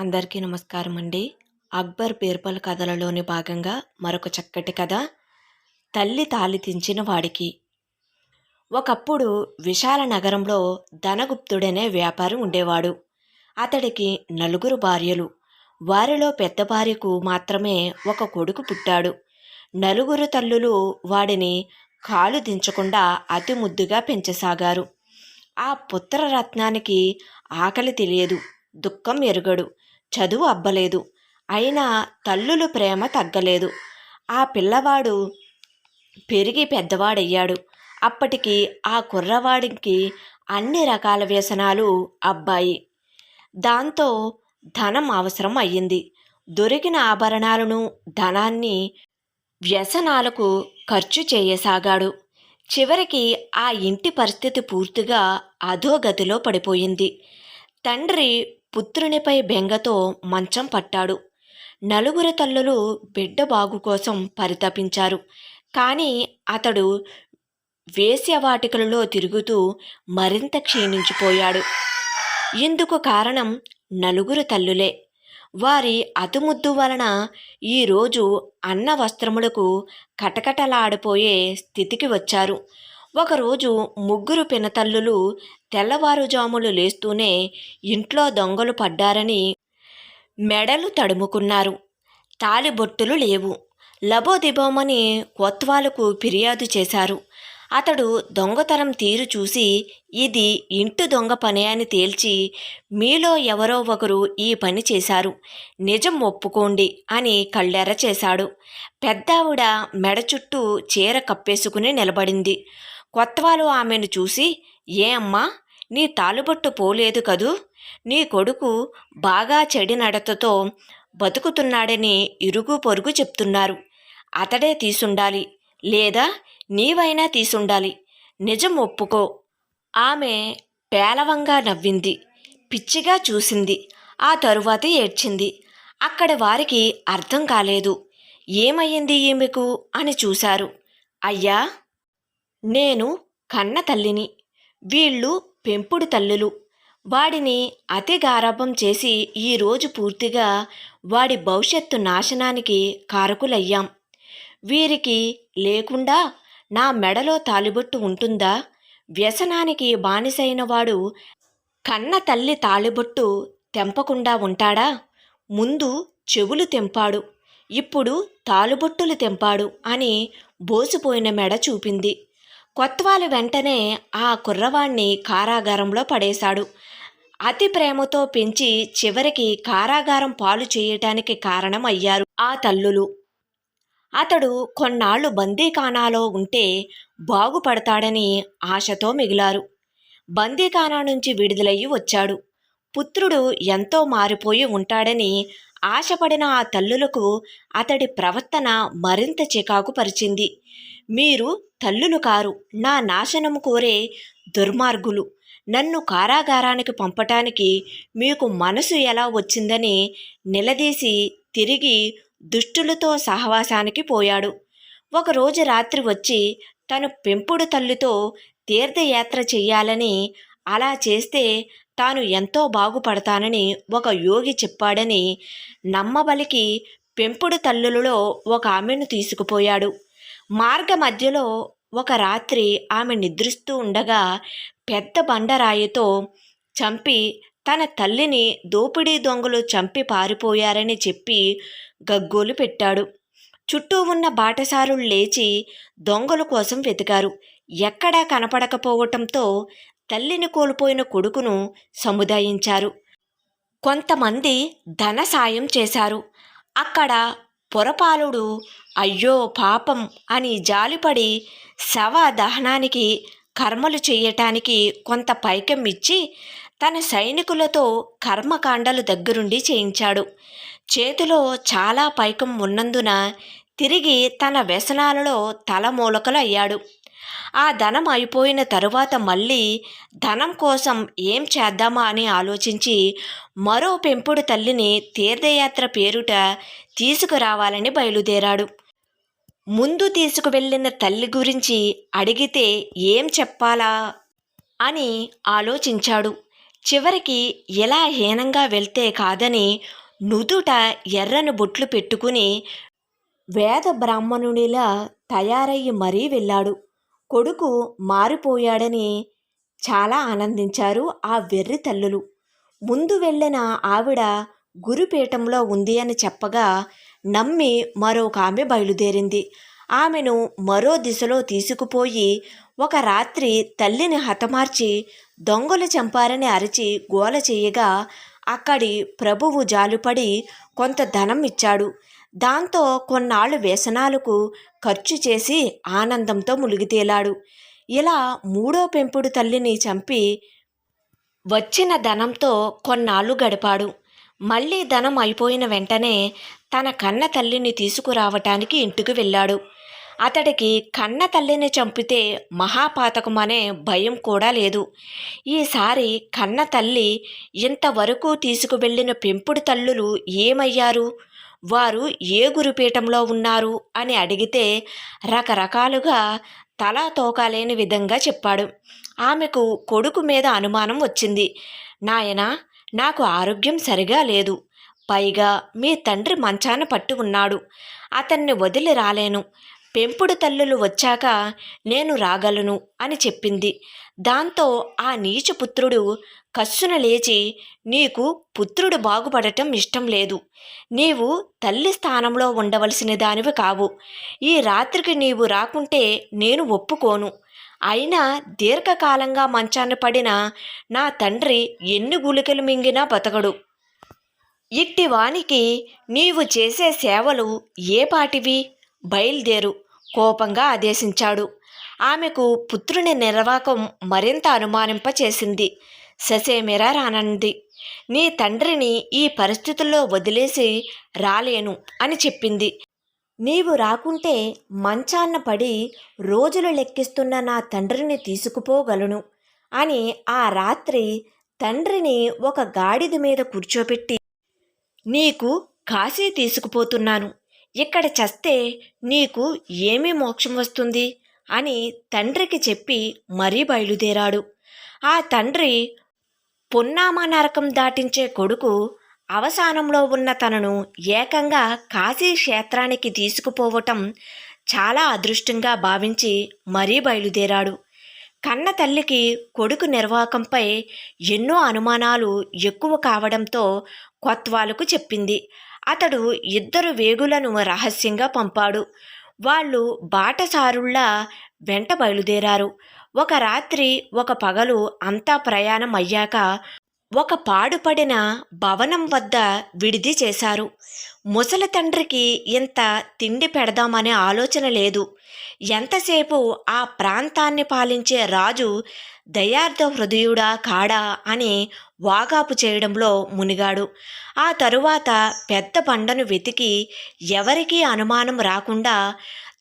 అందరికీ నమస్కారం అండి. అక్బర్ బీర్బల్ కథలలోని భాగంగా మరొక చక్కటి కథ తల్లి తాలి తెంచిన వాడికి. ఒకప్పుడు విశాల నగరంలో ధనగుప్తుడనే వ్యాపారి ఉండేవాడు. అతడికి నలుగురు భార్యలు. వారిలో పెద్ద భార్యకు మాత్రమే ఒక కొడుకు పుట్టాడు. నలుగురు తల్లులు వాడిని కాలు దించకుండా అతి ముద్దుగా పెంచసాగారు. ఆ పుత్రరత్నానికి ఆకలి తెలియదు దుఃఖం ఎరుగడు. చదువు అబ్బలేదు. అయినా తల్లులు ప్రేమ తగ్గలేదు. ఆ పిల్లవాడు పెరిగి పెద్దవాడయ్యాడు. అప్పటికి ఆ కుర్రవాడికి అన్ని రకాల వ్యసనాలు అబ్బాయి. దాంతో ధనం అవసరం అయ్యింది. దొరికిన ఆభరణాలను ధనాన్ని వ్యసనాలకు ఖర్చు చేయసాగాడు. చివరికి ఆ ఇంటి పరిస్థితి పూర్తిగా అధోగతిలో పడిపోయింది. తండ్రి పుత్రునిపై బెంగతో మంచం పట్టాడు. నలుగురు తల్లులు బిడ్డ బాగు కోసం పరితపించారు. కానీ అతడు వేశ్యవాటికలలో తిరుగుతూ మరింత క్షీణించిపోయాడు. ఇందుకు కారణం నలుగురు తల్లులే. వారి అతుముద్దు వలన ఈరోజు అన్న వస్త్రములకు కటకటలాడిపోయే స్థితికి వచ్చారు. ఒకరోజు ముగ్గురు పినతల్లులు తెల్లవారుజాములు లేస్తూనే ఇంట్లో దొంగలు పడ్డారని మెడలు తడుముకున్నారు. తాలిబొట్టులు లేవు. లబోదిబోమని కొత్వాలకు ఫిర్యాదు చేశారు. అతడు దొంగతనం తీరు చూసి ఇది ఇంటి దొంగ పని అని తేల్చి మీలో ఎవరో ఒకరు ఈ పని చేశారు. నిజం ఒప్పుకోండి అని కళ్ళెర చేశాడు. పెద్దావిడ మెడ చుట్టూ చీర కప్పేసుకుని నిలబడింది. కొత్తవాలు ఆమెను చూసి ఏ అమ్మా నీ తాలుబొట్టు పోలేదు కదూ? నీ కొడుకు బాగా చెడి నడతతో బతుకుతున్నాడని ఇరుగు పొరుగు చెప్తున్నారు. అతడే తీసుండాలి. లేదా నీవైనా తీసుండాలి. నిజం ఒప్పుకో. ఆమె పేలవంగా నవ్వింది. పిచ్చిగా చూసింది. ఆ తరువాత ఏడ్చింది. అక్కడ వారికి అర్థం కాలేదు. ఏమయ్యింది ఈమెకు అని చూశారు. అయ్యా నేను కన్న తల్లిని వీళ్ళు పెంపుడు తల్లులు. వాడిని అతి గారాభం చేసి ఈరోజు పూర్తిగా వాడి భవిష్యత్తు నాశనానికి కారకులయ్యాం. వీరికి లేకుండా నా మెడలో తాలిబొట్టు ఉంటుందా? వ్యసనానికి బానిసైన వాడు కన్న తల్లి తాళిబొట్టు తెంపకుండా ఉంటాడా? ముందు చెవులు తెంపాడు ఇప్పుడు తాలుబొట్టులు తెంపాడు అని బోసిపోయిన మెడ చూపింది. కొత్వాలు వెంటనే ఆ కుర్రవాణ్ణి కారాగారంలో పడేశాడు. అతి ప్రేమతో పెంచి చివరికి కారాగారం పాలు చేయటానికి కారణం అయ్యారు ఆ తల్లులు. అతడు కొన్నాళ్ళు బందీఖానాలో ఉంటే బాగుపడతాడని ఆశతో మిగిలారు. బందీఖానా నుంచి విడుదలయ్యి వచ్చాడు. పుత్రుడు ఎంతో మారిపోయి ఉంటాడని ఆశపడిన ఆ తల్లులకు అతడి ప్రవర్తన మరింత చికాకు పరిచింది మీరు తల్లులు కారు. నా నాశనము కోరే దుర్మార్గులు. నన్ను కారాగారానికి పంపటానికి మీకు మనసు ఎలా వచ్చిందని నిలదీసి తిరిగి దుష్టులతో సహవాసానికి పోయాడు. ఒకరోజు రాత్రి వచ్చి తను పెంపుడు తల్లితో తీర్థయాత్ర చెయ్యాలని అలా చేస్తే తాను ఎంతో బాగుపడతానని ఒక యోగి చెప్పాడని నమ్మబలికి పెంపుడు తల్లులలో ఒక ఆమెను తీసుకుపోయాడు. మార్గ మధ్యలో ఒక రాత్రి ఆమె నిద్రిస్తూ ఉండగా పెద్ద బండరాయితో చంపి తన తల్లిని దోపిడీ దొంగలు చంపి పారిపోయారని చెప్పి గగ్గోలు పెట్టాడు. చుట్టూ ఉన్న బాటసారులు లేచి దొంగల కోసం వెతికారు. ఎక్కడా కనపడకపోవటంతో తల్లిని కోల్పోయిన కొడుకును సముదాయించారు. కొంతమంది ధన సాయం చేశారు. అక్కడ పొరపాలుడు. అయ్యో పాపం అని జాలిపడి శవ దహనానికి కర్మలు చేయటానికి కొంత పైకం ఇచ్చి తన సైనికులతో కర్మకాండలు దగ్గరుండి చేయించాడు. చేతిలో చాలా పైకం ఉన్నందున తిరిగి తన వ్యసనాలలో తలమూలకలు అయ్యాడు ఆ ధనం అయిపోయిన తరువాత మళ్ళీ ధనం కోసం ఏం చేద్దామా అని ఆలోచించి మరో పెంపుడు తల్లిని తీర్థయాత్ర పేరుట తీసుకురావాలని బయలుదేరాడు. ముందు తీసుకువెళ్ళిన తల్లి గురించి అడిగితే ఏం చెప్పాలా అని ఆలోచించాడు. చివరికి ఇలా హీనంగా వెళ్తే కాదని నుదుట ఎర్రని బొట్లు పెట్టుకుని వేద బ్రాహ్మణునిలా తయారయ్యి మరీ వెళ్ళాడు. కొడుకు మారిపోయాడని చాలా ఆనందించారు ఆ వెర్రి తల్లులు. ముందు వెళ్ళిన ఆవిడ గురుపీఠంలో ఉంది అని చెప్పగా నమ్మి మరొక ఆమె బయలుదేరింది. ఆమెను మరో దిశలో తీసుకుపోయి ఒక రాత్రి తల్లిని హతమార్చి దొంగలు చంపారని అరిచి గోల చేయగా అక్కడి ప్రభువు జాలుపడి కొంత ధనం ఇచ్చాడు. దాంతో కొన్నాళ్ళు వ్యసనాలకు ఖర్చు చేసి ఆనందంతో ములిగితేలాడు ఇలా మూడో పెంపుడు తల్లిని చంపి వచ్చిన ధనంతో కొన్నాళ్ళు గడిపాడు. మళ్ళీ ధనం అయిపోయిన వెంటనే తన కన్న తల్లిని తీసుకురావటానికి ఇంటికి వెళ్ళాడు. అతడికి కన్న తల్లిని చంపితే మహాపాతకమనే భయం కూడా లేదు. ఈసారి కన్న తల్లి ఇంతవరకు తీసుకువెళ్ళిన పెంపుడు తల్లులు ఏమయ్యారు? వారు ఏ గురుపీఠంలో ఉన్నారు అని అడిగితే రకరకాలుగా తలా తోకాలేని విధంగా చెప్పాడు. ఆమెకు కొడుకు మీద అనుమానం వచ్చింది. నాయన నాకు ఆరోగ్యం సరిగా లేదు. పైగా మీ తండ్రి మంచాన పట్టి ఉన్నాడు. అతన్ని వదిలి రాలేను. పెంపుడు తల్లులు వచ్చాక నేను రాగలను అని చెప్పింది. దాంతో ఆ నీచపుత్రుడు కస్సున లేచి నీకు పుత్రుడు బాగుపడటం ఇష్టం లేదు. నీవు తల్లి స్థానంలో ఉండవలసిన దానివి కావు. ఈ రాత్రికి నీవు రాకుంటే నేను ఒప్పుకోను. అయినా దీర్ఘకాలంగా మంచాన పడిన నా తండ్రి ఎన్ని గుళికలు మింగినా బతకడు. ఇట్టి వానికి నీవు చేసే సేవలు ఏ పాటివి? బయలుదేరు కోపంగా ఆదేశించాడు. ఆమెకు పుత్రుని నిర్వాకం మరింత అనుమానింప చేసింది ససేమిరా రానంది. నీ తండ్రిని ఈ పరిస్థితుల్లో వదిలేసి రాలేను అని చెప్పింది. నీవు రాకుంటే మంచాన్న పడి రోజులు లెక్కిస్తున్న నా తండ్రిని తీసుకుపోగలను అని ఆ రాత్రి తండ్రిని ఒక గాడిద మీద కూర్చోపెట్టి నీకు కాశీ తీసుకుపోతున్నాను. ఇక్కడ చస్తే నీకు ఏమి మోక్షం వస్తుంది? అని తండ్రికి చెప్పి మరీ బయలుదేరాడు. ఆ తండ్రి పున్నామ నరకం దాటించే కొడుకు అవసానంలో ఉన్న తనను ఏకంగా కాశీ క్షేత్రానికి తీసుకుపోవటం చాలా అదృష్టంగా భావించి మరీ బయలుదేరాడు. కన్న తల్లికి కొడుకు నిర్వాకంపై ఎన్నో అనుమానాలు ఎక్కువ కావడంతో కొత్వాలకు చెప్పింది. అతడు ఇద్దరు వేగులను రహస్యంగా పంపాడు. వాళ్ళు బాటసారుల్లా వెంట బయలుదేరారు. ఒక రాత్రి ఒక పగలు అంతా ప్రయాణం అయ్యాక ఒక పాడుపడిన భవనం వద్ద విడిది చేశారు. ముసలి తండ్రికి ఇంత తిండి పెడదామనే ఆలోచన లేదు. ఎంతసేపు ఆ ప్రాంతాన్ని పాలించే రాజు దయార్థ హృదయుడా కాడా అని వాగాపు చేయడంలో మునిగాడు. ఆ తరువాత పెద్ద బండను వెతికి ఎవరికీ అనుమానం రాకుండా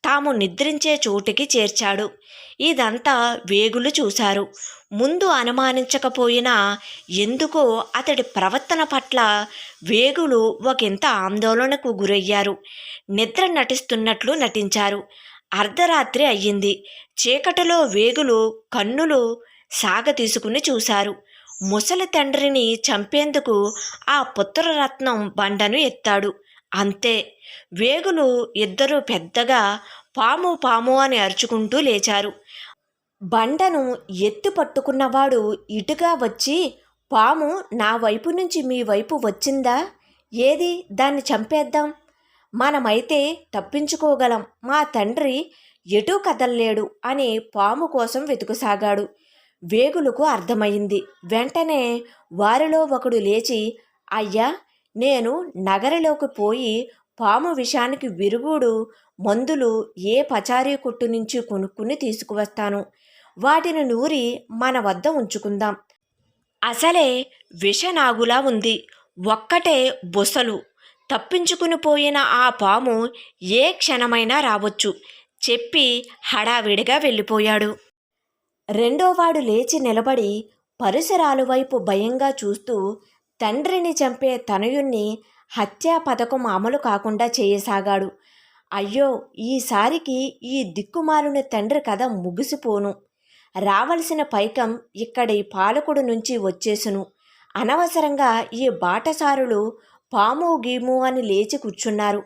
తాము నిద్రించే చోటికి చేర్చాడు. ఇదంతా వేగులు చూశారు. ముందు అనుమానించకపోయినా ఎందుకో అతడి ప్రవర్తన పట్ల వేగులు ఒకంత ఆందోళనకు గురయ్యారు. నిద్ర నటిస్తున్నట్లు నటించారు. అర్ధరాత్రి అయ్యింది. చీకటిలో వేగులు కన్నులు సాగ తీసుకుని చూశారు. ముసలి తండ్రిని చంపేందుకు ఆ పుత్రరత్నం బండను ఎత్తాడు. అంతే. వేగులు ఇద్దరు పెద్దగా పాము పాము అని అరుచుకుంటూ లేచారు. బండను ఎత్తి పట్టుకున్నవాడు ఇటుగా వచ్చి పాము నా వైపు నుంచి మీ వైపు వచ్చిందా? ఏది? దాన్ని చంపేద్దాం. మనమైతే తప్పించుకోగలం. మా తండ్రి ఎటూ కదల్లేడు అని పాము కోసం వెతుకుసాగాడు. వేగులకు అర్థమైంది. వెంటనే వారిలో ఒకడు లేచి అయ్యా నేను నగరలోకి పోయి పాము విషానికి విరుగుడు మందులు ఏ పచారీ కొట్టు నుంచి కొనుక్కుని తీసుకువస్తాను. వాటిని నూరి మన వద్ద ఉంచుకుందాం. అసలే విషనాగులా ఉంది. ఒక్కటే బొసలు. తప్పించుకుని పోయిన ఆ పాము ఏ క్షణమైనా రావచ్చు. చెప్పి హడావిడిగా వెళ్ళిపోయాడు. రెండోవాడు లేచి నిలబడి పరిసరాల వైపు భయంగా చూస్తూ తండ్రిని చంపే తనయుణ్ణి హత్యా పథకం అమలు కాకుండా చేయసాగాడు. అయ్యో ఈసారికి ఈ దిక్కుమారుని తండ్రి కథ ముగిసిపోను. రావలసిన పైకం ఇక్కడి పాలకుడు నుంచి వచ్చేసును. అనవసరంగా ఈ బాటసారులు పాము గీము అని లేచి కూర్చున్నారు.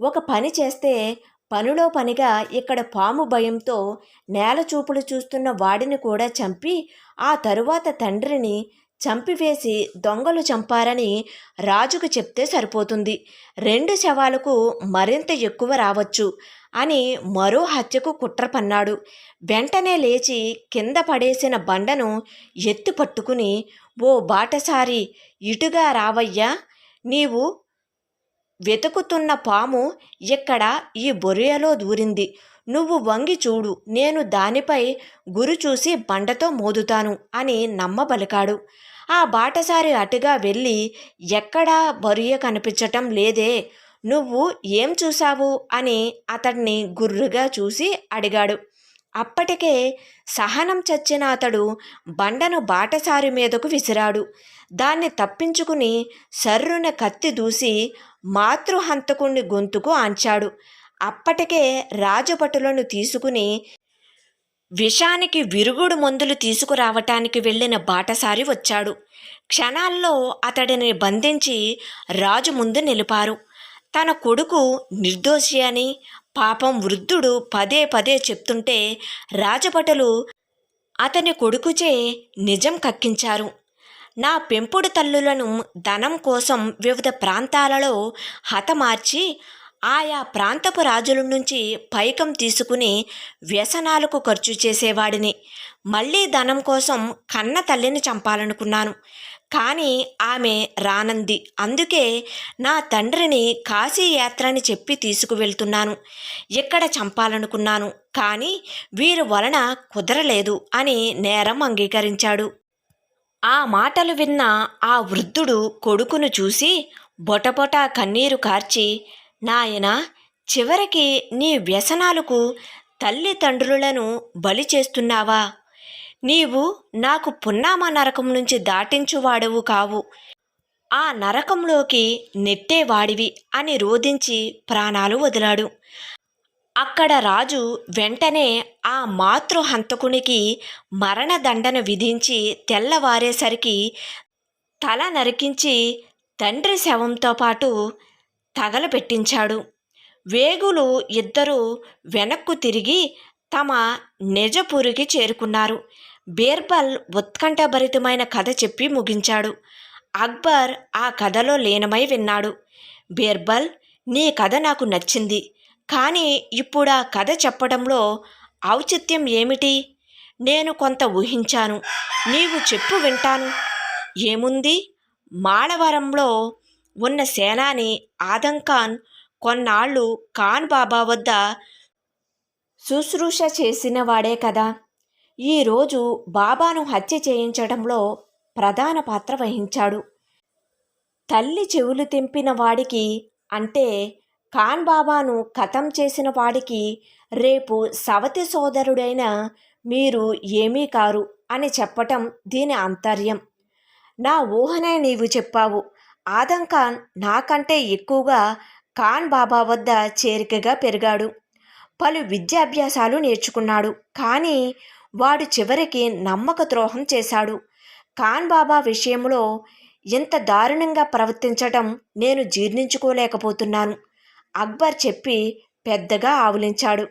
ఒక పని చేస్తే పనిలో పనిగా ఇక్కడ పాము భయంతో నేల చూపులు చూస్తున్న వాడిని కూడా చంపి ఆ తరువాత తండ్రిని చంపివేసి దొంగలు చంపారని రాజుకు చెప్తే సరిపోతుంది. రెండు శవాలకు మరింత ఎక్కువ రావచ్చు అని మరో హత్యకు కుట్ర పన్నాడు. వెంటనే లేచి కింద పడేసిన బండను ఎత్తి పట్టుకుని ఓ బాటసారి ఇటుగా రావయ్యా! నీవు వెతుకుతున్న పాము ఇక్కడ ఈ బొరియలో దూరింది. నువ్వు వంగి చూడు నేను దానిపై గురి చూసి బండతో మోదుతాను అని నమ్మబలికాడు. ఆ బాటసారి అటుగా వెళ్ళి ఎక్కడా బొరియ కనిపించటం లేదే. నువ్వు ఏం చూశావు? అని అతడిని గుర్రుగా చూసి అడిగాడు. అప్పటికే సహనం చచ్చిన అతడు బండను బాటసారి మీదకు విసిరాడు. దాన్ని తప్పించుకుని సర్రున కత్తి దూసి మాతృహంతకుణ్ణి గొంతుకు ఆంచాడు అప్పటికే రాజభటులను తీసుకుని విషానికి విరుగుడు మందులు తీసుకురావటానికి వెళ్ళిన బాటసారి వచ్చాడు. క్షణాల్లో అతడిని బంధించి రాజు ముందు నిలిపారు. తన కొడుకు నిర్దోషి అని పాపం వృద్ధుడు పదే పదే చెప్తుంటే రాజభటులు అతని కొడుకుచే నిజం కక్కించారు. నా పెంపుడు తల్లులను ధనం కోసం వివిధ ప్రాంతాలలో హతమార్చి ఆయా ప్రాంతపు రాజుల నుంచి పైకం తీసుకుని వ్యసనాలకు ఖర్చు చేసేవాడిని. మళ్ళీ ధనం కోసం కన్న తల్లిని చంపాలనుకున్నాను. కానీ ఆమె రానంది. అందుకే నా తండ్రిని కాశీ యాత్రని చెప్పి తీసుకువెళ్తున్నాను. ఇక్కడ చంపాలనుకున్నాను? కానీ వీరి వలన కుదరలేదు అని నేరం అంగీకరించాడు. ఆ మాటలు విన్న ఆ వృద్ధుడు కొడుకును చూసి బొటబొట కన్నీరు కార్చి నాయన చివరికి నీ వ్యసనాలకు తల్లిదండ్రులను బలి చేస్తున్నావా? నీవు నాకు పున్నామ నరకం నుంచి దాటించువాడవు కావు. ఆ నరకంలోకి నెట్టేవాడివి అని రోధించి ప్రాణాలు వదిలాడు. అక్కడ రాజు వెంటనే ఆ మాతృహంతకునికి మరణదండన విధించి తెల్లవారేసరికి తల నరికించి తండ్రి శవంతో పాటు తగలపెట్టించాడు వేగులు ఇద్దరు వెనక్కు తిరిగి తమ నిజపురికి చేరుకున్నారు. బీర్బల్ ఉత్కంఠభరితమైన కథ చెప్పి ముగించాడు. అక్బర్ ఆ కథలో లీనమై విన్నాడు. బీర్బల్ నీ కథ నాకు నచ్చింది. కానీ ఇప్పుడు ఆ కథ చెప్పడంలో ఔచిత్యం ఏమిటి? నేను కొంత ఊహించాను. నీవు చెప్పు వింటాను. ఏముంది? మాళవరంలో ఉన్న సేనాని ఆదం ఖాన్ కొన్నాళ్ళు ఖాన్ బాబా వద్ద శుశ్రూష చేసినవాడే కదా. ఈరోజు బాబాను హత్య చేయించడంలో ప్రధాన పాత్ర వహించాడు. తల్లి చెవులు తెంపిన వాడికి అంటే ఖాన్ బాబాను ఖతం చేసిన వాడికి రేపు సవతి సోదరుడైన మీరు ఏమీ కారు అని చెప్పటం దీని అంతర్యం. నా ఊహనే నీవు చెప్పావు. ఆదం ఖాన్ నాకంటే ఎక్కువగా ఖాన్ బాబా వద్ద చేరికగా పెరిగాడు. పలు విద్యాభ్యాసాలు నేర్చుకున్నాడు. కానీ వాడు చివరికి నమ్మక ద్రోహం చేశాడు. ఖాన్ బాబా విషయంలో ఇంత దారుణంగా ప్రవర్తించటం నేను జీర్ణించుకోలేకపోతున్నాను. అక్బర్ చెప్పి పెద్దగా ఆవులించాడు.